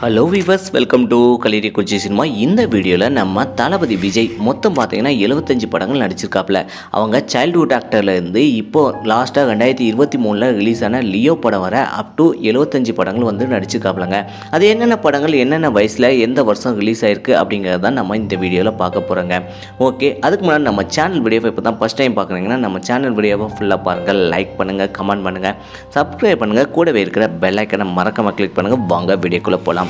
Hello viewers welcome to கலிரி Kochi cinema இந்த வீடியோவில் நம்ம தளபதி விஜய் மொத்தம் பார்த்தீங்கன்னா எழுபத்தஞ்சு படங்கள் நடிச்சிருக்காப்புல அவங்க சைல்ட்ஹுட் ஆக்டர்லேருந்து இப்போது இப்போ லாஸ்ட்டாக ரெண்டாயிரத்தி இருபத்தி மூணில் ரிலீஸ் ஆன லியோ படம் வர அப் டு எழுபத்தஞ்சு படங்கள் வந்து நடிச்சிருக்காப்புலங்க அது என்னென்ன படங்கள் என்னென்ன வயசில் எந்த வருஷம் ரிலீஸ் ஆயிருக்கு அப்படிங்கிறத தான் நம்ம இந்த வீடியோவில் பார்க்க போகிறோங்க ஓகே அதுக்கு முன்னாடி நம்ம சேனல் வீடியோவை இப்போ தான் ஃபஸ்ட் டைம் பார்க்குறீங்கன்னா நம்ம சேனல் வீடியோவை ஃபுல்லாக பாருங்கள் லைக் பண்ணுங்கள் கமெண்ட் பண்ணுங்கள் சப்ஸ்கிரைப் பண்ணுங்கள் கூடவே இருக்கிற பெல் ஐக்கனை மறக்காமல் கிளிக் பண்ணுங்கள் வாங்க வீடியோக்குள்ளே போகலாம்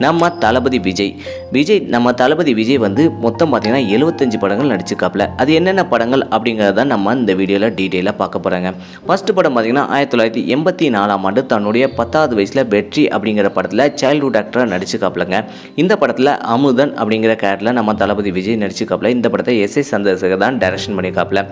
நம்ம தளபதி விஜய். விஜய் நம்ம தளபதி விஜய் வந்து மொத்தம் பார்த்தீங்கன்னா எழுபத்தஞ்சு படங்கள் நடிச்சிருக்காப்புல அது என்னென்ன படங்கள் அப்படிங்கிறத நம்ம இந்த வீடியோவில் டீட்டெயிலாக பார்க்க போகிறாங்க ஃபர்ஸ்ட் படம் பார்த்தீங்கன்னா ஆயிரத்தி தொள்ளாயிரத்தி எண்பத்தி நாலாம் ஆண்டு தன்னுடைய பத்தாவது வயசில் வெற்றி அப்படிங்கிற படத்தில் சைல்டுஹுட் ஆக்டராக நடிச்சிருக்காப்புலங்க இந்த படத்தில் அமுதன் அப்படிங்கிற கேரக்டரில் நம்ம தளபதி விஜய் நடிச்சிருக்காப்புல இந்த படத்தை எஸ் ஏ சந்தர்சகர் தான் டைரக்ஷன் பண்ணியிருக்காப்புல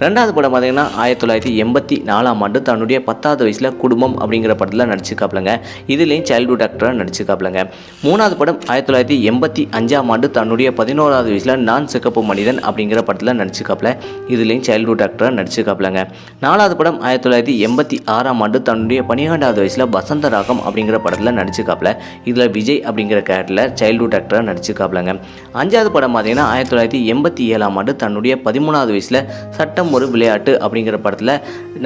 ரெண்டாவது படம் பார்த்தீங்கன்னா ஆயிரத்தி தொள்ளாயிரத்தி எண்பத்தி நாலாம் ஆண்டு தன்னுடைய பத்தாவது வயசில் குடும்பம் அப்படிங்கிற படத்தில் நடிச்சிருக்காப்புலங்க இதுலேயும் சைல்டுஹுட் ஆக்டராக நடிச்சிருக்காப்புலங்க மூணாவது படம் ஆயிரத்தி தொள்ளாயிரத்தி எண்பத்தி அஞ்சாம் ஆண்டு தன்னுடைய பதினோராவது வயசில் நான் சிகப்பு மனிதன் அப்படிங்கிற படத்தில் நடிச்சுக்காப்பில் இதுலேயும் சைல்ட்ஹுட் ஆக்டராக நடிச்சுக்காப்பிலங்க நாலாவது படம் ஆயிரத்தி தொள்ளாயிரத்தி எண்பத்தி ஆறாம் ஆண்டு தன்னுடைய பன்னிரெண்டாவது வயசில் வசந்த ராகம் அப்படிங்கிற படத்தில் நடிச்சுக்காப்பில் இதில் விஜய் அப்படிங்கிற கேரக்டரில் சைல்டுஹுட் ஆக்டராக நடிச்சுக்காப்பிலங்க அஞ்சாவது படம் பார்த்தீங்கன்னா ஆயிரத்தி தொள்ளாயிரத்தி எண்பத்தி ஏழாம் ஆண்டு தன்னுடைய பதிமூணாவது வயசில் சட்டம் ஒரு விளையாட்டு அப்படிங்கிற படத்தில்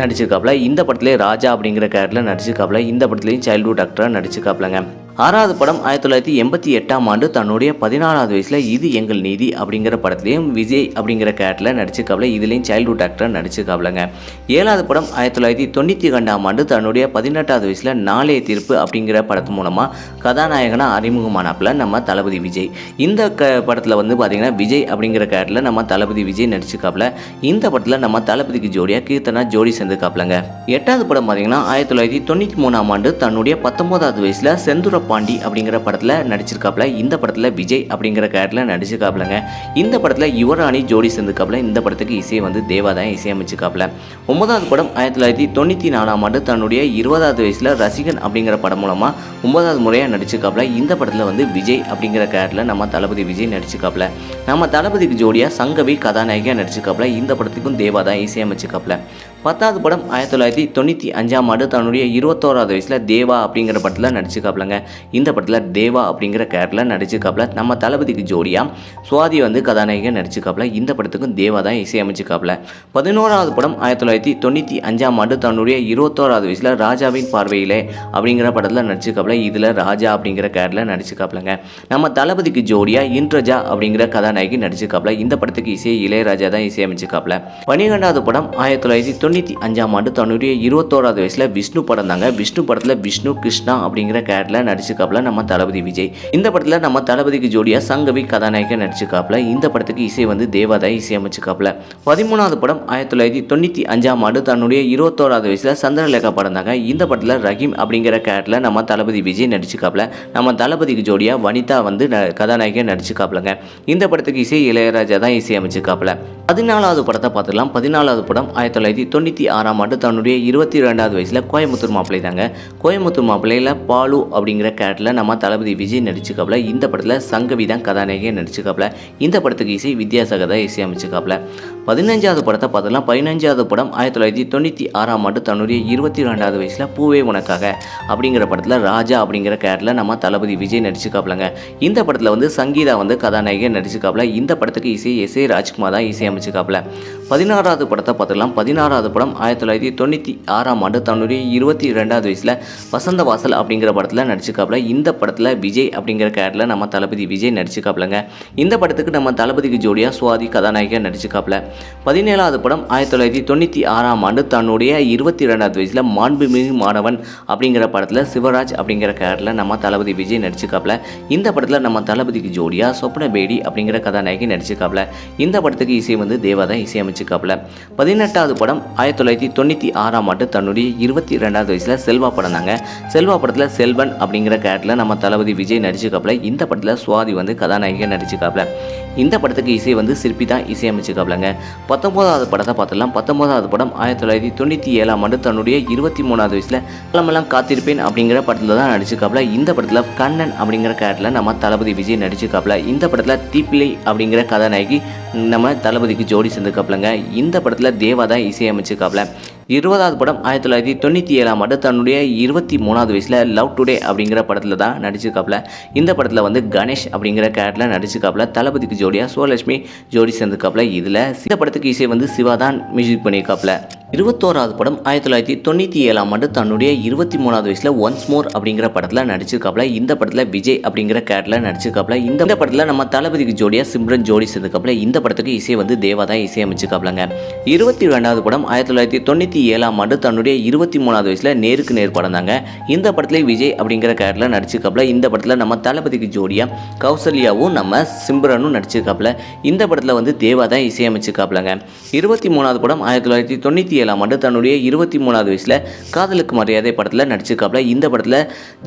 நடிச்சிருக்காப்புல இந்த படத்திலே ராஜா அப்படிங்கிற கேரக்டரில் நடிச்சிருக்காப்புல இந்த படத்துலேயும் சைல்ட்ஹுட் ஆக்டராக நடிச்சிருக்காப்புலங்க ஆறாவது படம் ஆயிரத்தி தொள்ளாயிரத்தி எண்பத்தி எட்டாம் ஆண்டு தன்னுடைய பதினாலாவது வயசில் இது எங்கள் நீதி அப்படிங்கிற படத்துலையும் விஜய் அப்படிங்கிற கேரக்டரில் நடிச்சிருக்காப்புல இதுலேயும் சைல்ட்ஹுட் ஆக்டராக நடிச்சிருக்காப்லங்க ஏழாவது படம் ஆயிரத்தி தொள்ளாயிரத்தி தொண்ணூற்றி ரெண்டாம் ஆண்டு தன்னுடைய பதினெட்டாவது வயசில் நாளைய தீர்ப்பு அப்படிங்கிற படத்து மூலமாக கதாநாயகனாக அறிமுகமானாப்புல நம்ம தளபதி விஜய். இந்த க படத்தில் வந்து பார்த்திங்கன்னா விஜய் அப்படிங்கிற கேரக்டரில் நம்ம தளபதி விஜய் நடிச்சிருக்காப்ல இந்த படத்தில் நம்ம தளபதிக்கு ஜோடியாக கீர்த்தனா ஜோடி சேர்ந்துருக்காப்லங்க எட்டாவது படம் பார்த்தீங்கன்னா ஆயிரத்தி தொள்ளாயிரத்தி தொண்ணூற்றி மூணாம் ஆண்டு தன்னுடைய பத்தொன்பதாவது வயசில் செந்துரப்ப பாண்டி அப்படிங்கிற படத்தில் நடிச்சிருக்காப்புல. இந்த படத்தில் விஜய் அப்படிங்கிற கேரக்டரில் நடிச்சிருக்காப்புலங்க. இந்த படத்தில் யுவராணி ஜோடி சேர்ந்துக்காப்புல இந்த படத்துக்கு இசையை வந்து தேவா தான் இசையமைச்சிருக்காப்புல. ஒன்பதாவது படம் ஆயிரத்தி தொள்ளாயிரத்தி தொண்ணூற்றி நாலாம் ஆண்டு தன்னுடைய இருபதாவது வயசில் ரசிகன் அப்படிங்கிற படம் மூலமாக ஒன்பதாவது முறையாக நடிச்சிருக்காப்புல. இந்த படத்தில் வந்து விஜய் அப்படிங்கிற கேரக்டரில் நம்ம தளபதி விஜய் நடிச்சிருக்காப்புல. நம்ம தளபதிக்கு ஜோடியாக சங்கவி கதாநாயகியாக நடிச்சிருக்காப்புல. இந்த படத்துக்கும் தேவா தான் இசையமைச்சிருக்காப்புல. பத்தாவது படம் ஆயிரத்தி தொள்ளாயிரத்தி தொண்ணூற்றி அஞ்சாம் ஆண்டு தன்னுடைய இருபத்தோராவது வயசில் தேவா அப்படிங்கிற படத்தில் நடிச்சுக்காப்பிலங்க இந்த படத்தில் தேவா அப்படிங்கிற கேரக்டரில் நடிச்சுக்காப்பில் நம்ம தளபதிக்கு ஜோடியாக சுவாதி வந்து கதாநாயகன் நடிச்சுக்காப்பில் இந்த படத்துக்கும் தேவா தான் இசையமைச்சுக்காப்பில் பதினோராவது படம் ஆயிரத்தி தொள்ளாயிரத்தி தொண்ணூற்றி அஞ்சாம் ஆண்டு தன்னுடைய இருபத்தோராவது வயசில் ராஜாவின் பார்வையிலே அப்படிங்கிற படத்தில் நடிச்சுக்காப்பில் இதில் ராஜா அப்படிங்கிற கேரக்டரில் நடிச்சுக்காப்பிலங்க நம்ம தளபதிக்கு ஜோடியாக இன்ட்ரஜா அப்படிங்கிற கதாநாயகி நடிச்சுக்காப்பில் இந்த படத்துக்கு இசை இளையராஜா தான் இசையமைச்சுக்காப்பில் பன்னிரெண்டாவது படம் ஆயிரத்தி தொள்ளாயிரத்தி தொண்ணூற்றி அஞ்சாம் ஆண்டு தன்னுடைய இருபத்தோராவது வயசில் விஷ்ணு படம் தாங்க. விஷ்ணு படத்தில் விஷ்ணு கிருஷ்ணா அப்படிங்கிற கேரக்டரில் நடிச்சிருக்காப்புல நம்ம தளபதி விஜய். இந்த படத்தில் நம்ம தளபதிக்கு ஜோடியாக சங்கவி கதாநாயகன் நடிச்சிருக்காப்புல. இந்த படத்துக்கு இசை வந்து தேவாதாய் இசையமைச்சிருக்காப்புல பதிமூணாவது படம் ஆயிரத்தி தொள்ளாயிரத்தி தொண்ணூற்றி அஞ்சாம் ஆண்டு தன்னுடைய இருபத்தோராவது வயசில் சந்திரலேகா படம் தாங்க. இந்த படத்தில் ரஹீம் அப்படிங்கிற கேரக்டரில் நம்ம தளபதி விஜய் நடிச்சிருக்காப்புல. நம்ம தளபதிக்கு ஜோடியாக வனிதா வந்து கதாநாயகன் நடிச்சிருக்காப்புலங்க. இந்த படத்துக்கு இசை இளையராஜா தான் இசையமைச்சிருக்காப்புல பதினாலாவது படத்தை பார்த்துக்கலாம் பதினாலாவது படம் ஆயிரத்தி தொள்ளாயிரத்தி தொண்ணூற்றி ஆறாம் ஆண்டு தன்னுடைய இருபத்தி ரெண்டாவது வயசில் கோயம்புத்தூர் மாப்பிள்ளை தாங்க கோயம்புத்தூர் மாப்பிள்ளையில் பாலு அப்படிங்கிற கேரக்டரில் நம்ம தளபதி விஜய் நடிச்சுக்காப்புல. இந்த படத்தில் சங்கவி தான் கதாநாயகியாக நடிச்சிருக்காப்புல இந்த படத்துக்கு இசை வித்யாசாகர் தான் இசையமைச்சிருக்காப்புல பதினஞ்சாவது படத்தை பார்த்தலாம் பதினஞ்சாவது படம் ஆயிரத்தி தொள்ளாயிரத்தி தொண்ணூற்றி ஆறாம் ஆண்டு தன்னுடைய இருபத்தி ரெண்டாவது வயசில் பூவே உனக்காக அப்படிங்கிற படத்தில் ராஜா அப்படிங்கிற கேரக்டரில் நம்ம தளபதி விஜய் நடிச்சிருக்காப்புலங்க இந்த படத்தில் வந்து சங்கீதா வந்து கதாநாயகன் நடிச்சிருக்காப்புல இந்த படத்துக்கு இசை எஸ் ஏ ராஜ்குமார் தான் இசையமைச்சிருக்காப்புல பதினாறாவது படத்தை பார்த்துக்கலாம் பதினாறாவது படம் ஆயிரத்தி தொள்ளாயிரத்தி தொண்ணூற்றி ஆறாம் ஆண்டு தன்னுடைய இருபத்தி ரெண்டாவது வயசில் வசந்த வாசல் அப்படிங்கிற படத்தில் நடிச்சிருக்காப்புல இந்த படத்தில் விஜய் அப்படிங்கிற கேரக்டரில் நம்ம தளபதி விஜய் நடிச்சிருக்காப்புலங்க இந்த படத்துக்கு நம்ம தளபதிக்கு ஜோடியாக சுவாதி கதாநாயகன் நடிச்சுக்காப்ல பதினேழாவது படம் ஆயிரத்தி தொள்ளாயிரத்தி தொண்ணூற்றி ஆறாம் ஆண்டு தன்னுடைய இருபத்தி ரெண்டாவது வயசில் மாண்புமிகு மாணவன் அப்படிங்கிற படத்தில் சிவராஜ் அப்படிங்கிற கேரக்டரில் நம்ம தளபதி விஜய் நடிச்சிருக்காப்புல இந்த படத்தில் நம்ம தளபதிக்கு ஜோடியாக சொப்ன பேடி அப்படிங்கிற கதாநாயகி நடிச்சிருக்காப்புல இந்த படத்துக்கு இசை வந்து தேவாதா இசையமைச்சிருக்காப்புல பதினெட்டாவது படம் ஆயிரத்தி தொள்ளாயிரத்தி தொண்ணூற்றி ஆறாம் ஆண்டு தன்னுடைய இருபத்தி ரெண்டாவது வயசில் செல்வா படம் தாங்க. செல்வா படத்தில் செல்வன் அப்படிங்கிற கேரக்டரில் நம்ம தளபதி விஜய் நடிச்சிருக்காப்புல இந்த படத்தில் சுவாதி வந்து கதாநாயகியாக நடிச்சிருக்காப்புல இந்த படத்துக்கு இசை வந்து சிற்பி தான் இசையமைச்சிருக்காப்லங்க. பத்தொம்போதாவது படத்தை பார்த்துலாம் பத்தொம்போதாவது படம் ஆயிரத்தி தொள்ளாயிரத்தி தொண்ணூற்றி ஏழாம் ஆண்டு தன்னுடைய இருபத்தி மூணாவது வயசில் கிளம்பெல்லாம் காத்திருப்பேன் அப்படிங்கிற படத்தில் தான் நடிச்சிருக்காப்ல. இந்த படத்தில் கண்ணன் அப்படிங்கிற கேரக்டரில் நம்ம தளபதி விஜய் நடிச்சிருக்காப்ல. இந்த படத்தில் தீப்பிள்ளை அப்படிங்கிற கதாநாயகி நம்ம தளபதிக்கு ஜோடி சேர்ந்துருக்காப்லங்க. இந்த படத்தில் தேவா தான் இசையமைச்சிருக்காப்ல. இருபதாவது படம் ஆயிரத்தி தொள்ளாயிரத்தி தொண்ணூற்றி ஏழாம் ஆண்டு தன்னுடைய இருபத்தி மூணாவது வயசில் லவ் டுடே அப்படிங்கிற படத்தில் தான் நடிச்சிருக்காப்புல. இந்த படத்தில் வந்து கணேஷ் அப்படிங்கிற கேரக்டரில் நடிச்சிருக்காப்புல. தளபதிக்கு ஜோடியாக சோலட்சுமி ஜோடி சேர்ந்துக்காப்புல இதில் இந்த படத்துக்கு இசை வந்து சிவா தான் மியூசிக் பண்ணியிருக்காப்புல இருபத்தோராவது படம் ஆயிரத்தி தொள்ளாயிரத்தி தொண்ணூற்றி ஏழாம் ஆண்டு தன்னுடைய இருபத்தி மூணாவது வயசில் ஒன்ஸ் மோர் அப்படிங்கிற படத்தில் நடிச்சிருக்காப்புல. இந்த படத்தில் விஜய் அப்படிங்கிற கேரக்டரில் நடிச்சிருக்காப்புல. இந்த படத்தில் நம்ம தளபதிக்கு ஜோடியாக சிம்ரன் ஜோடி சேர்ந்துக்காப்புல இந்த படத்துக்கு இசை வந்து தேவா தான் இசையமைச்சிருக்காப்புலங்க இருபத்தி ரெண்டாவது படம் ஆயிரத்தி தொள்ளாயிரத்தி தொண்ணூற்றி ஏழாம் ஆண்டு தன்னுடைய இருபத்தி மூணாவது வயசில் நேருக்கு நேர் படம் தாங்க இந்த படத்தில் விஜய் அப்படிங்கிற கேரக்டரில் நடிச்சிருக்காப்புல. இந்த படத்தில் நம்ம தளபதிக்கு ஜோடியாக கௌசல்யாவும் நம்ம சிம்ரனும் நடிச்சிருக்காப்புல. இந்த படத்தில் வந்து தேவா தான் இசையமைச்சிருக்காப்புலங்க இருபத்தி மூணாவது படம் ஆயிரத்தி தொள்ளாயிரத்தி தொண்ணூற்றி ஏழாம் ஆண்டு தன்னுடைய இருபத்தி மூணாவது வயசில் காதலுக்கு மரியாதை படத்தில் நடிச்சிருக்காப்புல. இந்த படத்தில்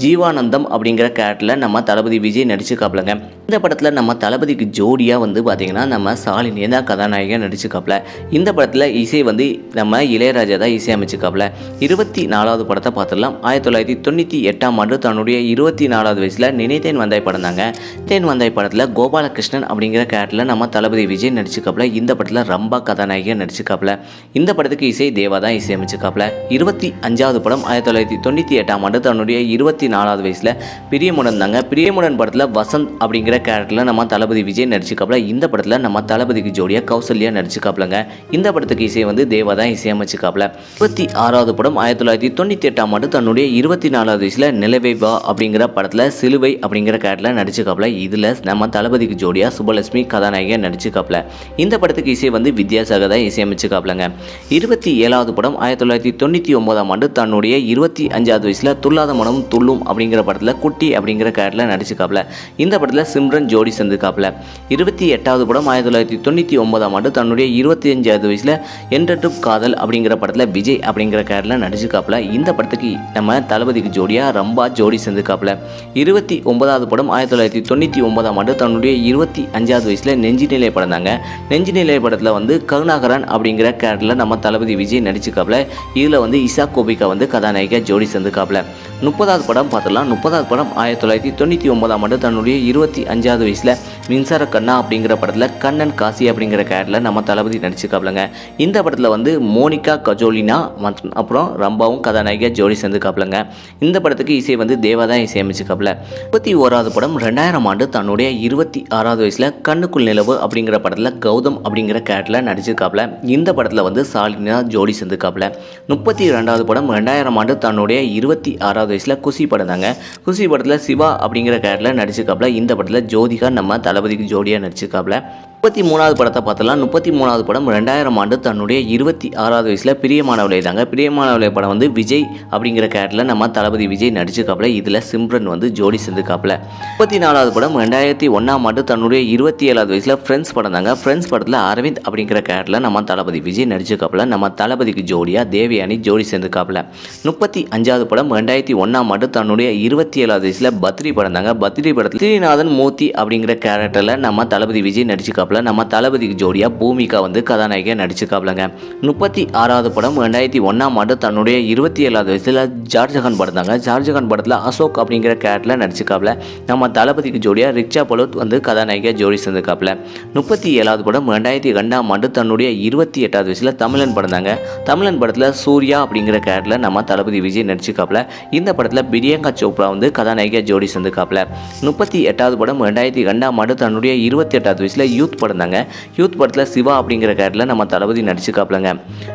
ஜீவானந்தம் அப்படிங்கிற கேரக்டரில் நம்ம தளபதி விஜய் நடிச்சிருக்காப்புலங்க. இந்த படத்தில் நம்ம தளபதிக்கு ஜோடியாக வந்து பார்த்திங்கன்னா நம்ம சாலினியை தான் கதாநாயகன் நடிச்சிருக்காப்புல. இந்த படத்தில் இசை வந்து நம்ம இளையராஜா தான் இசையமைச்சிருக்காப்புல. இருபத்தி நாலாவது படத்தை பார்த்துடலாம். ஆயிரத்தி தொள்ளாயிரத்தி தொண்ணூற்றி எட்டாம் ஆண்டு தன்னுடைய இருபத்தி நாலாவது வயசில் நினைத்தேன் வந்தாய் படம் தாங்க தேன் வந்தாய் படத்தில் கோபாலகிருஷ்ணன் அப்படிங்கிற கேரக்டரில் நம்ம தளபதி விஜய் நடிச்சிருக்காப்புல. இந்த படத்தில் ரம்பா கதாநாயகன் நடிச்சிருக்காப்புல. இந்த படத்துக்கு இசை தேவா தான் இசையமைச்சிருக்காப்புல இருபத்தி அஞ்சாவது படம் ஆயிரத்தி தொள்ளாயிரத்தி தொண்ணூற்றி எட்டாம் ஆண்டு தன்னுடைய இருபத்தி நாலாவது வயசில் பிரியமுடன் தாங்க. பிரியமுடன் படத்தில் வசந்த் அப்படிங்கிற கேரக்டரில் நம்ம தளபதி விஜய் நடிச்சிருக்காப்புல இந்த படத்தில் நம்ம தளபதிக்கு ஜோடியாக கௌசல்யா நடிச்சிருக்காப்புலங்க இந்த படத்துக்கு இசை வந்து தேவா தான் இசையமைச்சிருக்காப்புல இருபத்தி ஆறாவது படம் ஆயிரத்தி தொள்ளாயிரத்தி தொண்ணூற்றி எட்டாம் ஆண்டு தன்னுடைய இருபத்தி நாலாவது வயசில் நிலவை வா அப்படிங்கிற படத்தில் சிலுவை அப்படிங்கிற கேரக்டரில் நடிச்சிருக்காப்புல இதில் நம்ம தளபதிக்கு ஜோடியாக சுபலட்சுமி கதாநாயகியா நடிச்சிருக்காப்புல இந்த படத்துக்கு இசை வந்து வித்யாசாகர் தான் இசையமைச்சிருக்காப்புலங்க இருபத்தி ஏழாவது படம் ஆயிரத்தி தொள்ளாயிரத்தி தொண்ணூற்றி ஒன்பதாம் ஆண்டு தன்னுடைய இருபத்தி அஞ்சாவது வயசில் துல்லாத மனமும் துள்ளும் அப்படிங்கிற படத்தில் குட்டி அப்படிங்கிற கேரக்டரில் நடிச்சிருக்காப்புல இந்த படத்தில் சிம்ரன் ஜோடி சேர்ந்துக்காப்புல இருபத்தி எட்டாவது படம் ஆயிரத்தி தொள்ளாயிரத்தி தொண்ணூற்றி ஒன்பதாம் ஆண்டு தன்னுடைய இருபத்தி அஞ்சாவது வயசில் என்றட்டும் காதல் அப்படிங்கிற படத்தில் விஜய் அப்படிங்கிற கேரக்டரில் நடிச்சிருக்காப்புல இந்த படத்துக்கு நம்ம தளபதிக்கு ஜோடியாக ரம்பா ஜோடி சேர்ந்துக்காப்புல இருபத்தி ஒன்பதாவது படம் ஆயிரத்தி தொள்ளாயிரத்தி தொண்ணூற்றி ஒன்பதாம் ஆண்டு தன்னுடைய இருபத்தி அஞ்சாவது வயசில் நெஞ்சு நிலை படம் தாங்க. நெஞ்சு நிலை படத்தில் வந்து கருணாகரன் அப்படிங்கிற கேரக்டரில் நம்ம தளபதி விஜய் நடிச்சிருக்காப்புல இதில் வந்து இசா கோபிகா வந்து கதாநாயகியா ஜோடி சேர்ந்துக்காப்புல முப்பதாவது படம் பார்த்துடலாம் முப்பதாவது படம் ஆயிரத்தி தொள்ளாயிரத்தி தொண்ணூற்றி ஒன்பதாம் ஆண்டு தன்னுடைய இருபத்தி அஞ்சாவது வயசில் மின்சார கண்ணா அப்படிங்கிற படத்தில் கண்ணன் காசி அப்படிங்கிற கேரக்டரில் நம்ம தளபதி நடிச்சிருக்காப்லங்க இந்த படத்தில் வந்து மோனிகா கஜோலினா மற்றும் அப்புறம் ரம்பாவும் கதாநாயகியா ஜோடி சேர்ந்துக்காப்புலங்க இந்த படத்துக்கு இசை வந்து தேவா தான் இசையமைச்சிருக்காப்புல முப்பத்தி ஓராவது படம் ரெண்டாயிரம் ஆண்டு தன்னுடைய இருபத்தி ஆறாவது வயசில் கண்ணுக்குள் நிலவு அப்படிங்கிற படத்தில் கௌதம் அப்படிங்கிற கேரக்டரில் நடிச்சிருக்காப்புல இந்த படத்தில் வந்து சாலினா ஜோடி சேர்ந்துக்காப்புல முப்பத்தி ரெண்டாவது படம் ரெண்டாயிரம் ஆண்டு தன்னுடைய இருபத்தி ஆறாவது வயசில் குசி படம் தாங்க குசி படத்தில் சிவா அப்படிங்கிற கேரக்டரில் நடிச்சிருக்காப்புல. இந்த படத்தில் ஜோதிகா நம்ம தளபதிக்கு ஜோடியாக நடிச்சிருக்காப்புல. முப்பத்தி மூணாவது படத்தை பார்த்தலாம் முப்பத்தி மூணாவது படம் ரெண்டாயிரம் ஆண்டு தன்னுடைய இருபத்தி ஆறாவது வயசில் பிரியமானவளை தாங்க. பிரியமானவளை படம் வந்து விஜய் அப்படிங்கிற கேரக்டரில் நம்ம தளபதி விஜய் நடிச்சிருக்காப்புல. இதில் சிம்ரன் வந்து ஜோடி சேர்ந்துக்காப்புல முப்பத்தி நாலாவது படம் ரெண்டாயிரத்தி ஒன்றாம் ஆண்டு தன்னுடைய இருபத்தி ஏழாவது வயசில் ஃப்ரெண்ட்ஸ் படம் தாங்க. ஃப்ரெண்ட்ஸ் படத்தில் அரவிந்த் அப்படிங்கிற கேரக்டரில் நம்ம தளபதி விஜய் நடிச்சிருக்காப்புல. நம்ம தளபதிக்கு ஜோடியாக தேவயானி ஜோடி சேர்ந்துக்காப்புல முப்பத்தி அஞ்சாவது படம் ரெண்டாயிரத்தி ஒன்றாம் ஆண்டு தன்னுடைய இருபத்தி ஏழாவது வயசில் பத்ரி படம் தாங்க. பத்ரி படத்தில் ஸ்ரீநாதன் மூர்த்தி அப்படிங்கிற கேரக்டரில் நம்ம தளபதி விஜய் நடிச்சிருக்காப்புல. நம்ம தளபதிக்கு ஜோடியாக பூமிகா வந்து கதாநாயகியாக நடிச்சிருக்காப்புலங்க முப்பத்தி ஆறாவது படம் ரெண்டாயிரத்தி ஒன்றாம் ஆண்டு தன்னுடைய இருபத்தி ஏழாவது வயசில் ஜார்ஜகான் படம் தாங்க. ஜார்ஜகான் படத்தில் அசோக் அப்படிங்கிற கேரக்டரில் நடிச்சிருக்காப்புல நம்ம தளபதிக்கு ஜோடியாக ரிக்ஷா பலோத் வந்து கதாநாயகியாக ஜோடி சேர்ந்திருக்காப்புல முப்பத்தி ஏழாவது படம் ரெண்டாயிரத்தி ரெண்டாம் ஆண்டு தன்னுடைய இருபத்தி எட்டாவது வயசில் தமிழன் படம் தாங்க. தமிழன் படத்தில் சூர்யா அப்படிங்கிற கேரக்டரில் நம்ம தளபதி விஜய் நடிச்சிருக்காப்புல இந்த படத்தில் பிரியங்கா சோப்ரா வந்து கதாநாயகியாக ஜோடி சேர்ந்திருக்காப்புல முப்பத்தி எட்டாவது படம் ரெண்டாயிரத்தி ரெண்டாம் ஆண்டு தன்னுடைய இருபத்தி எட்டாவது வயசில் யூத் படம் தாங்க யூத் படத்தில் சிவா அப்படிங்கிற கேரக்டரில் நம்ம தளபதி நடிச்சுக்காப்பிலங்க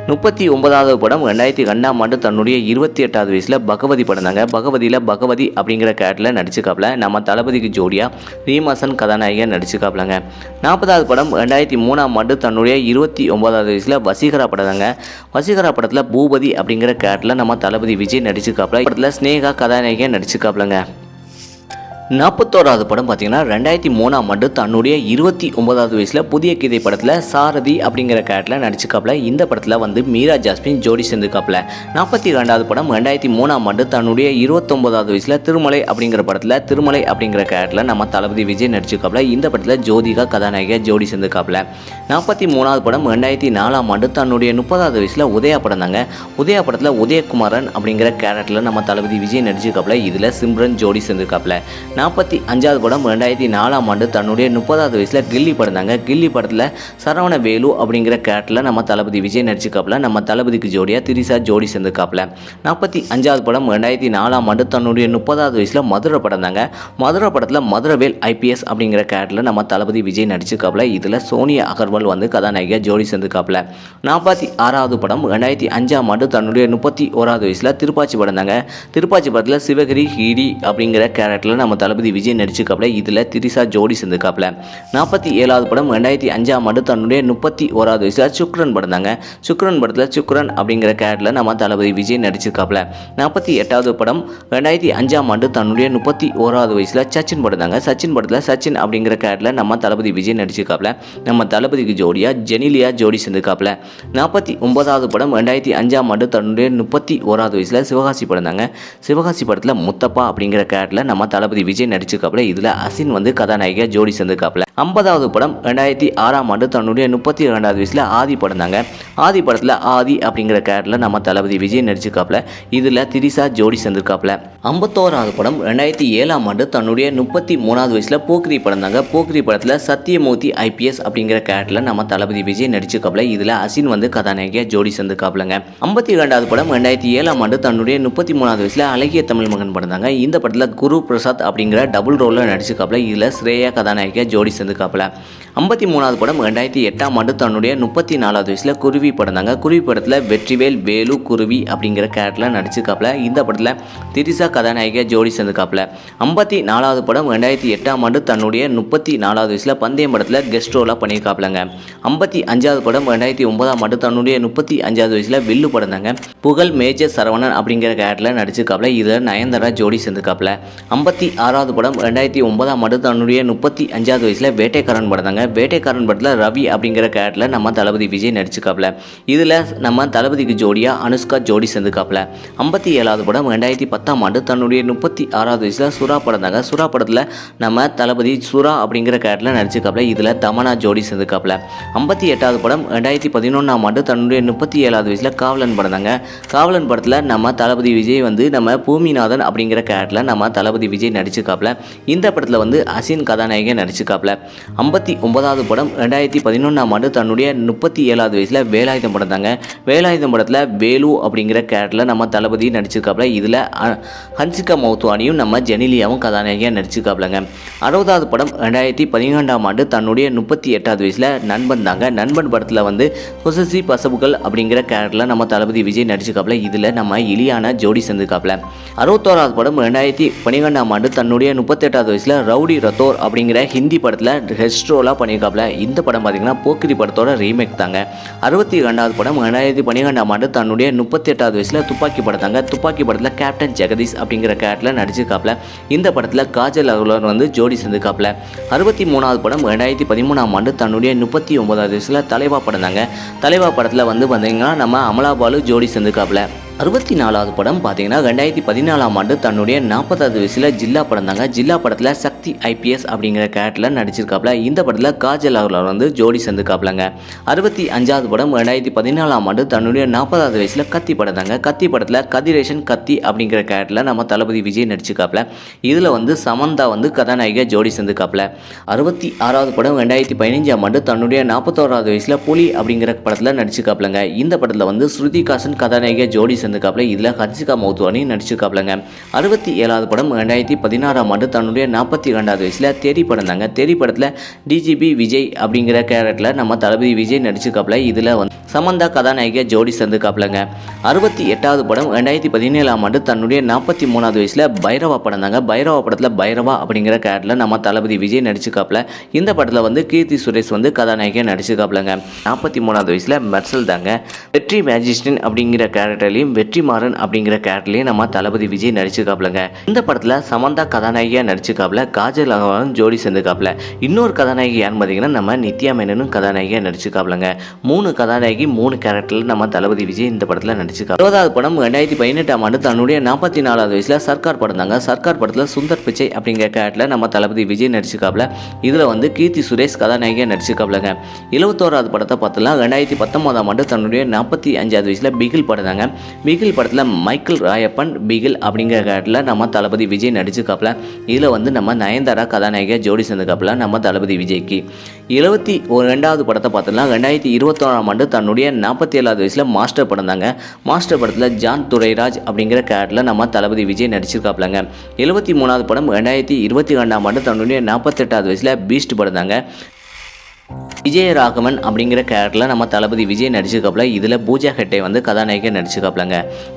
முப்பத்தி ஒன்பதாவது படம் ரெண்டாயிரத்தி ரெண்டாம் ஆண்டு தன்னுடைய இருபத்தி எட்டாவது வயசில் பகவதி படம் தாங்க பகவதியில் பகவதி அப்படிங்கிற கேரக்டரில் நடிச்சுக்காப்பில் நம்ம தளபதிக்கு ஜோடியாக ரீமாசன் கதாநாயகன் நடிச்சுக்காப்பிலங்க நாற்பதாவது படம் ரெண்டாயிரத்தி மூணாம் ஆண்டு தன்னுடைய இருபத்தி ஒன்பதாவது வயசில் வசீகரா படம் தாங்க வசீகரா படத்தில் பூபதி அப்படிங்கிற கேரக்டரில் நம்ம தளபதி விஜய் நடிச்சுக்காப்பில் படத்தில் ஸ்னேகா கதாநாயகியாக நடிச்சுக்காப்பிலங்க நாற்பத்தோராவது படம் பார்த்தீங்கன்னா ரெண்டாயிரத்தி மூணாம் ஆண்டு தன்னுடைய இருபத்தி ஒன்பதாவது வயசில் புதிய கீதை படத்தில் சாரதி அப்படிங்கிற கேரக்டரில் நடிச்சிருக்காப்புல இந்த படத்தில் வந்து மீரா ஜாஸ்மின் ஜோடி சேர்ந்துக்காப்ல நாற்பத்தி ரெண்டாவது படம் ரெண்டாயிரத்தி மூணாம் ஆண்டு தன்னுடைய இருபத்தொன்பதாவது வயசில் திருமலை அப்படிங்கிற படத்தில் திருமலை அப்படிங்கிற கேரக்டரில் நம்ம தளபதி விஜய் நடிச்சிருக்காப்புல இந்த படத்தில் ஜோதிகா கதாநாயகியாக ஜோடி சேர்ந்துக்காப்புல. நாற்பத்தி மூணாவது படம் ரெண்டாயிரத்தி நாலாம் ஆண்டு தன்னுடைய முப்பதாவது வயசில் உதயா படம் தாங்க. உதயா படத்தில் உதயகுமாரன் அப்படிங்கிற கேரக்டரில் நம்ம தளபதி விஜய் நடிச்சிருக்காப்புல இதில் சிம்ரன் ஜோடி சேர்ந்துருக்காப்புல நாற்பத்தி அஞ்சாவது படம் ரெண்டாயிரத்தி நாலாம் ஆண்டு தன்னுடைய முப்பதாவது வயசில் கில்லி படம் தாங்க கில்லி படத்தில் சரவண வேலு அப்படிங்கிற கேரக்டரில் நம்ம தளபதி விஜய் நடிச்சிருக்காப்புல நம்ம தளபதிக்கு ஜோடியாக திரிசா ஜோடி சேர்ந்துருக்காப்புல. நாற்பத்தி அஞ்சாவது படம் ரெண்டாயிரத்தி நாலாம் ஆண்டு தன்னுடைய முப்பதாவது வயசில் மதுரை படம் தாங்க மதுரை படத்தில் மதுரவேல் ஐபிஎஸ் அப்படிங்கிற கேரக்டரில் நம்ம தளபதி விஜய் நடிச்சிருக்காப்புல இதில் சோனியா அகர்வால் வந்து கதாநாயகியாக ஜோடி சேர்ந்துருக்காப்புல. நாற்பத்தி ஆறாவது படம் ரெண்டாயிரத்தி அஞ்சாம் ஆண்டு தன்னுடைய முப்பத்தி ஓராவது வயசில் திருப்பாச்சி படம் தாங்க திருப்பாச்சி படத்தில் சிவகிரி ஹீரி அப்படிங்கிற கேரக்டரில் நம்ம தளபதி விஜய் நடிச்சிருக்காப்புல. இதில் திரிசா ஜோடி சேர்ந்துருக்காப்புல. நாற்பத்தி ஏழாவது படம் ரெண்டாயிரத்தி அஞ்சாம் ஆண்டு தன்னுடைய முப்பத்தி ஓராவது வயசில் சுக்ரன் படம் தாங்க. சுக்ரன் படத்தில் சுக்ரன் அப்படிங்கிற கேரக்டரில் நம்ம தளபதி விஜய் நடிச்சிருக்காப்புல. நாற்பத்தி எட்டாவது படம் ரெண்டாயிரத்தி அஞ்சாம் ஆண்டு தன்னுடைய முப்பத்தி ஓராவது வயசில் சச்சின் படம் தாங்க. சச்சின் படத்தில் சச்சின் அப்படிங்கிற கேரக்டரில் நம்ம தளபதி விஜய் நடிச்சிருக்காப்புல. நம்ம தளபதிக்கு ஜோடியாக ஜெனிலியா ஜோடி சேர்ந்துருக்காப்புல. நாற்பத்தி ஒன்பதாவது படம் ரெண்டாயிரத்தி அஞ்சாம் ஆண்டு தன்னுடைய முப்பத்தி ஓராவது வயசில் சிவகாசி படம் தாங்க. சிவகாசி படத்தில் முத்தப்பா அப்படிங்கிற கேரக்டரில் நம்ம தளபதி விஜய் நடிச்சிருக்காப்புல இதில் அசின் வந்து கதாநாயகியாக ஜோடி சேர்ந்துருக்காப்புல. ஐம்பதாவது படம் ரெண்டாயிரத்தி ஆறாம் ஆண்டு தன்னுடைய முப்பத்தி ரெண்டாவது வயசில் ஆதி படம் தாங்க. ஆதி படத்தில் ஆதி அப்படிங்கிற கேரக்டரில் நம்ம தளபதி விஜய் நடிச்சிருக்காப்புல. இதில் திரிசா ஜோடி சேர்ந்துருக்காப்புல. ஐம்பத்தோராவது படம் ரெண்டாயிரத்தி ஏழாம் ஆண்டு தன்னுடைய முப்பத்தி மூணாவது வயசில் போக்ரி படம் தாங்க. போக்ரி படத்தில் சத்தியமூர்த்தி ஐபிஎஸ் அப்படிங்கிற கேரக்டரில் நம்ம தளபதி விஜய் நடிச்சிருக்காப்புல. இதில் அசின் வந்து கதாநாயகியாக ஜோடி சேர்ந்துருக்காப்புலங்க. ஐம்பத்தி இரண்டாவது படம் ரெண்டாயிரத்தி ஏழாம் ஆண்டு தன்னுடைய முப்பத்தி மூணாவது வயசில் அழகிய தமிழ் மகன் படம் தாங்க. இந்த படத்தில் குரு பிரசாத் அப்படிங்கிற டபுள் ரோலில் நடிச்சிருக்காப்புல. இதில் ஸ்ரேயா கதாநாயகியாக ஜோடி சேர்ந்துருக்காப்புல ஐம்பத்தி மூணாவது படம் ரெண்டாயிரத்தி எட்டாம் ஆண்டு தன்னுடைய முப்பத்தி நாலாவது வயசில் குருவி படம் தாங்க. குருவி படத்தில் வெற்றிவேல் வேலு குருவி அப்படிங்கிற கேரக்டரில் நடிச்சிருக்காப்புல. இந்த படத்தில் திரிசா கதாநாயகியாக ஜோடி சேர்ந்துருக்காப்புல. ஐம்பத்தி நாலாவது படம் ரெண்டாயிரத்தி எட்டாம் ஆண்டு தன்னுடைய முப்பத்தி நாலாவது வயசில் பந்தயம் படத்தில் கெஸ்ட் ரோலாக பண்ணியிருக்காப்புலங்க. ஐம்பத்தி அஞ்சாவது படம் ரெண்டாயிரத்தி ஒன்பதாம் ஆண்டு தன்னுடைய முப்பத்தி அஞ்சாவது வயசில் வில்லு படம் தாங்க. புகழ் மேஜர் சரவணன் அப்படிங்கிற கேரக்டரில் நடிச்சிருக்காப்புல. இதில் நயன்தாரா ஜோடி சேர்ந்துருக்காப்புல. ஐம்பத்தி ஆறாவது படம் ரெண்டாயிரத்தி ஒன்பதாம் ஆண்டு தன்னுடைய முப்பத்தி அஞ்சாவது வயசில் வேட்டைக்காரன் படம் தாங்க. வேட்டைக்காரன் படத்தில் ரவி அப்படிங்கிற கேரக்டரில் நம்ம தளபதி விஜய் நடிச்சுக்காப்ல இதில் நம்ம தளபதிக்கு ஜோடியாக அனுஷ்கா ஜோடி சேர்ந்துக்காப்புல ஐம்பத்தி ஏழாவது படம் ரெண்டாயிரத்தி பத்தாம் ஆண்டு தன்னுடைய முப்பத்தி ஆறாவது வயசில் சுறா படம் தாங்க. சுறா படத்தில் நம்ம தளபதி சுறா அப்படிங்கிற கேரக்டரில் நடிச்சுக்காப்ல இதில் தமனா ஜோடி சேர்ந்துக்காப்புல ஐம்பத்தி எட்டாவது படம் ரெண்டாயிரத்தி பதினொன்றாம் ஆண்டு தன்னுடைய முப்பத்தி ஏழாவது வயசில் காவலன் படம் தாங்க. காவலன் படத்தில் நம்ம தளபதி விஜய் வந்து நம்ம பூமிநாதன் அப்படிங்கிற கேரக்டரில் நம்ம தளபதி விஜய் நடிச்சுக்காப்ல இந்த படத்தில் வந்து அசின் கதாநாயகி நடிச்சுக்காப்ல ஐம்பத்தி ஒன்பதாவது படம் ரெண்டாயிரத்தி பதினொன்றாம் ஆண்டு தன்னுடைய முப்பத்தி ஏழாவது வயசில் வேலாயுதம் படம் தாங்க வேலாயுதம் படத்தில் வேலு அப்படிங்கிற கேரக்டரில் நம்ம தளபதி நடிச்சிருக்காப்புல இதில் ஹன்சிகா மௌத்வானியும் நம்ம ஜெனிலியாவும் கதாநாயகியாக நடிச்சிருக்காப்புலங்க அறுபதாவது படம் ரெண்டாயிரத்தி பதினொன்றாம் ஆண்டு தன்னுடைய முப்பத்தி எட்டாவது வயசில் நண்பன் தாங்க நண்பன் படத்தில் வந்து குசசி பசபுகள் அப்படிங்கிற கேரக்டரில் நம்ம தளபதி விஜய் நடிச்சிருக்காப்புல இதில் நம்ம இலியான ஜோடி சேர்ந்துருக்காப்புல அறுபத்தோராவது படம் ரெண்டாயிரத்தி பன்னிரெண்டாம் ஆண்டு தன்னுடைய முப்பத்தெட்டாவது வயசில் ரவுடி ரத்தோர் அப்படிங்கிற ஹிந்தி படத்தில் ஹெஸ்ட் ரோலாக பண்ணியிருக்காப்புல இந்த படம் பார்த்தீங்கன்னா போக்கிரி படத்தோட ரீமேக் தாங்க. அறுபத்தி ரெண்டாவது படம் ரெண்டாயிரத்தி பன்னிரெண்டாம் ஆண்டு தன்னுடைய முப்பத்தி எட்டாவது வயசில் துப்பாக்கி படத்தாங்க. துப்பாக்கி படத்தில் கேப்டன் ஜெகதீஷ் அப்படிங்கிற கேரக்டரில் நடிச்சிருக்காப்புல இந்த படத்தில் காஜல் அகர்வால் வந்து ஜோடி சேர்ந்துருக்காப்புல அறுபத்தி மூணாவது படம் ரெண்டாயிரத்தி பதிமூணாம் ஆண்டு தன்னுடைய முப்பத்தி ஒன்பதாவது வயசில் தலைவா படம் தாங்க தலைவா படத்தில் வந்து பார்த்தீங்கன்னா நம்ம அமலாபாலு ஜோடி சேர்ந்துருக்காப்புல அறுபத்தி நாலாவது படம் பார்த்தீங்கன்னா ரெண்டாயிரத்தி பதினாலாம் ஆண்டு தன்னுடைய நாற்பதாவது வயசில் ஜில்லா படம் தாங்க. ஜில்லா படத்தில் சக்தி ஐபிஎஸ் அப்படிங்கிற கேரக்டரில் நடிச்சிருக்காப்ல. இந்த படத்தில் காஜல் அவர்கள் வந்து ஜோடி சேர்ந்துருக்காப்லங்க. அறுபத்தி அஞ்சாவது படம் ரெண்டாயிரத்தி பதினாலாம் ஆண்டு தன்னுடைய நாற்பதாவது வயசில் கத்தி படம் தாங்க. கத்தி படத்தில் கதிரேஷன் கத்தி அப்படிங்கிற கேரக்டரில் நம்ம தளபதி விஜய் நடிச்சிருக்காப்ல. இதில் வந்து சமந்தா வந்து கதாநாயகியாக ஜோடி சேர்ந்துருக்காப்ல. அறுபத்தி ஆறாவது படம் ரெண்டாயிரத்தி பதினஞ்சாம் ஆண்டு தன்னுடைய நாற்பத்தோராவது வயசில் புலி அப்படிங்கிற படத்தில் நடிச்சிருக்காப்புலங்க இந்த படத்தில் வந்து ஸ்ருதிகாசன் கதாநாயகியாக ஜோடி சேர்ந்துக்காப்புல இதில் ஹர்ஷிகா மௌத்வானி நடிச்சிருக்காப்புலங்க. அறுபத்தி ஏழாவது படம் ரெண்டாயிரத்தி பதினாறாம் ஆண்டு தன்னுடைய நாற்பத்தி ரெண்டாவது வயசில் தேடி படம் தாங்க. தெரி படத்தில் டிஜிபி விஜய் அப்படிங்கிற கேரக்டரில் நம்ம தளபதி விஜய் நடிச்சிருக்காப்புல. இதில் வந்து சமந்தா கதாநாயகியா ஜோடி சேர்ந்துக்காப்புலங்க அறுபத்தி எட்டாவது படம் ரெண்டாயிரத்தி பதினேழாம் ஆண்டு தன்னுடைய நாற்பத்தி மூணாவது வயசில் பைரவா படம் தாங்க. பைரவா படத்தில் பைரவா அப்படிங்கிற கேரக்டரில் நம்ம தளபதி விஜய் நடிச்சிருக்காப்புல. இந்த படத்தில் வந்து கீர்த்தி சுரேஷ் வந்து கதாநாயகியாக நடிச்சிருக்காப்புலங்க. நாற்பத்தி மூணாவது வயசில் மெர்சல் தாங்க. வெற்றி மேஜிஸ்டின் அப்படிங்கிற கேரக்டர்லையும் வெற்றிமாறன் அப்படிங்கிற கேரக்டர்லையும் நம்ம தளபதி விஜய் நடிச்சிருக்காப்லங்க இந்த படத்தில் சமந்தா கதாநாயகியாக நடிச்சிருக்காப்ல காஜல் அகவாலும் ஜோடி சேர்ந்துக்காப்புல இன்னொரு கதாநாயகி யாருன்னு பார்த்தீங்கன்னா நம்ம நித்யா மேனனும் கதாநாயகியாக நடிச்சிருக்காப்லங்க மூணு கதாநாயகி மூணு கேரக்டரில் நம்ம தளபதி விஜய் இந்த படத்தில் நடிச்சிருக்காரு இருபதாவது படம் ரெண்டாயிரத்தி பதினெட்டாம் ஆண்டு தன்னுடைய நாற்பத்தி நாலாவது வயசில் சர்க்கார் படம் தாங்க. சர்க்கார் படத்தில் சுந்தர் பிச்சை அப்படிங்கிற கேரக்டரில் நம்ம தளபதி விஜய் நடிச்சிருக்காப்ல இதில் வந்து கீர்த்தி சுரேஷ் கதாநாயகியாக நடிச்சிருக்காப்லங்க எழுபத்தோராவது படத்தை பார்த்தலாம் ரெண்டாயிரத்தி பத்தொன்பதாம் ஆண்டு தன்னுடைய நாற்பத்தி அஞ்சாவது வயசில் பிகில் படம் தாங்க பிகில் படத்தில் மைக்கேல் ராயப்பன் பிகில் அப்படிங்கிற கேரக்டரில் நம்ம தளபதி விஜய் நடிச்சிருக்காப்புல இதில் வந்து நம்ம நயன்தாரா கதாநாயகியாக ஜோடி சேர்ந்துக்காப்புல நம்ம தளபதி விஜய்க்கு. எழுபத்தி ஒரு ரெண்டாவது படத்தை பார்த்தோம்னா ரெண்டாயிரத்தி இருபத்தோராம் ஆண்டு தன்னுடைய நாற்பத்தி ஏழாவது வயசில் மாஸ்டர் படம் தாங்க. மாஸ்டர் படத்தில் ஜான் துரைராஜ் அப்படிங்கிற கேரக்டரில் நம்ம தளபதி விஜய் நடிச்சிருக்காப்புலங்க எழுபத்தி மூணாவது படம் ரெண்டாயிரத்தி இருபத்தி ரெண்டாம் ஆண்டு தன்னுடைய நாற்பத்தெட்டாவது வயசில் பீஸ்ட் படம் தாங்க. விஜயராகவன் அப்படிங்கிற கேரக்டரில் நம்ம தளபதி விஜய் நடிச்சிருக்காப்புல. இதில் பூஜா ஹெட்டே வந்து கதாநாயகன் நடிச்சிருக்காப்புலங்க.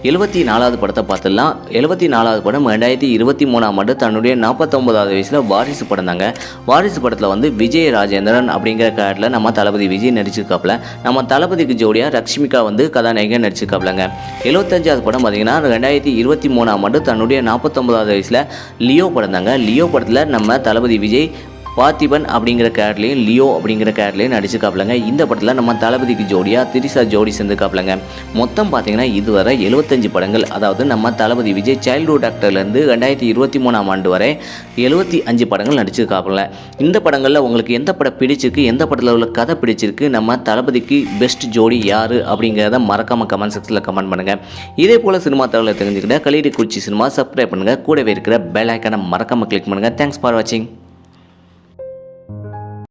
எழுபத்தி நாலாவது படத்தை பார்த்துடலாம். எழுபத்தி நாலாவது படம் ரெண்டாயிரத்தி இருபத்தி மூணாம் ஆண்டு தன்னுடைய நாற்பத்தொம்பதாவது வயசில் வாரிசு படம் தாங்க. வாரிசு படத்தில் வந்து விஜய் ராஜேந்திரன் அப்படிங்கிற கேரக்டரில் நம்ம தளபதி விஜய் நடிச்சிருக்காப்புல. நம்ம தளபதிக்கு ஜோடியாக ரக்ஷ்மிகா வந்து கதாநாயகன் நடிச்சிருக்காப்புலங்க. எழுபத்தஞ்சாவது படம் பார்த்தீங்கன்னா ரெண்டாயிரத்தி இருபத்தி மூணாம் ஆண்டு தன்னுடைய நாற்பத்தொம்பதாவது வயசில் லியோ படம் தாங்க லியோ படத்தில் நம்ம தளபதி விஜய் பார்த்திபன் அப்படிங்கிற கேரட்லேயும் லியோ அப்படிங்கிற கேரட்லேயும் நடிச்சிருக்காப்லங்க இந்த படத்தில் நம்ம தளபதிக்கு ஜோடியாக திரிசா ஜோடி சேர்ந்துருக்காப்லங்க மொத்தம் பார்த்தீங்கன்னா இதுவரை எழுபத்தஞ்சு படங்கள். அதாவது நம்ம தளபதி விஜய் சைல்ட்ஹுட் ஆக்டர்லேருந்து ரெண்டாயிரத்தி இருபத்தி மூணாம் ஆண்டு வரை எழுபத்தி அஞ்சு படங்கள் நடிச்சிருக்காப்புல இந்த படங்களில் உங்களுக்கு எந்த படம் பிடிச்சிருக்கு எந்த படத்தில் உள்ள கதை பிடிச்சிருக்கு நம்ம தளபதிக்கு பெஸ்ட் ஜோடி யார் அப்படிங்கிறத மறக்காமல் கமெண்ட் செக்ஷனில் கமெண்ட் பண்ணுங்கள் இதே போல் சினிமா தகவலை தெரிஞ்சுக்கிட்ட கலிடி குறிச்சி சினிமா சப்ஸ்கிரைப் பண்ணுங்கள் கூடவே இருக்கிற பெல் ஐக்கானை மறக்காமல் கிளிக் பண்ணுங்கள் தேங்க்ஸ் ஃபார் வாட்சிங்